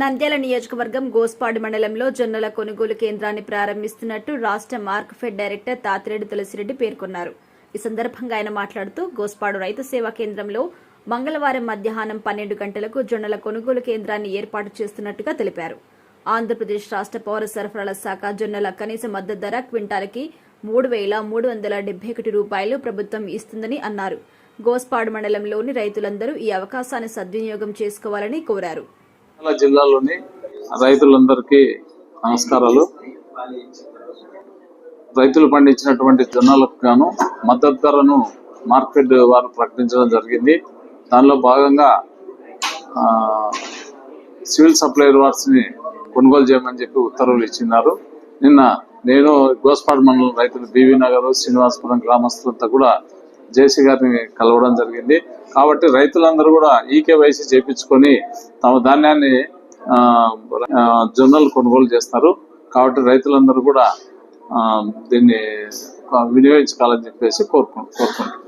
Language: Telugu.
నంద్యాల నియోజకవర్గం గోస్పాడు మండలంలో జొన్నల కొనుగోలు కేంద్రాన్ని ప్రారంభిస్తున్నట్టు రాష్ట్ర మార్క్ఫెడ్ డైరెక్టర్ తాతిరెడ్డి తులసిరెడ్డి పేర్కొన్నారు. ఈ సందర్భంగా ఆయన మాట్లాడుతూ గోస్పాడు రైతు సేవా కేంద్రంలో మంగళవారం మధ్యాహ్నం పన్నెండు గంటలకు జొన్నల కొనుగోలు కేంద్రాన్ని ఏర్పాటు చేస్తున్నట్టుగా తెలిపారు. ఆంధ్రప్రదేశ్ రాష్ట్ర పౌర సరఫరాల శాఖ జొన్నల కనీస మద్దతు ధర క్వింటాలకి మూడు వేల మూడు వందల డెబ్బై ఒకటి రూపాయలు ప్రభుత్వం ఇస్తుందని అన్నారు. గోస్పాడు మండలంలోని రైతులందరూ ఈ అవకాశాన్ని సద్వినియోగం చేసుకోవాలని కోరారు. నంద్యాల జిల్లాలోని రైతులందరికీ నమస్కారాలు. రైతులు పండించినటువంటి జొన్నలకు గాను మద్దతు ధరను మార్కెట్ వారు ప్రకటించడం జరిగింది. దానిలో భాగంగా సివిల్ సప్లైర్ వార్స్ని కొనుగోలు చేయమని చెప్పి ఉత్తర్వులు ఇచ్చినారు. నిన్న నేను గోస్పాడ్ మండలం రైతులు బీవీ నగర్ శ్రీనివాసపురం గ్రామస్తులంతా కూడా జేసీ గారిని కలవడం జరిగింది. కాబట్టి రైతులందరూ కూడా ఈకేవైసీ చేపించుకొని తమ ధాన్యాన్ని జొన్నలు కొనుగోలు చేస్తారు. కాబట్టి రైతులందరూ కూడా దీన్ని వినియోగించుకోవాలని చెప్పేసి కోరుకు కోరుకుంటున్నాను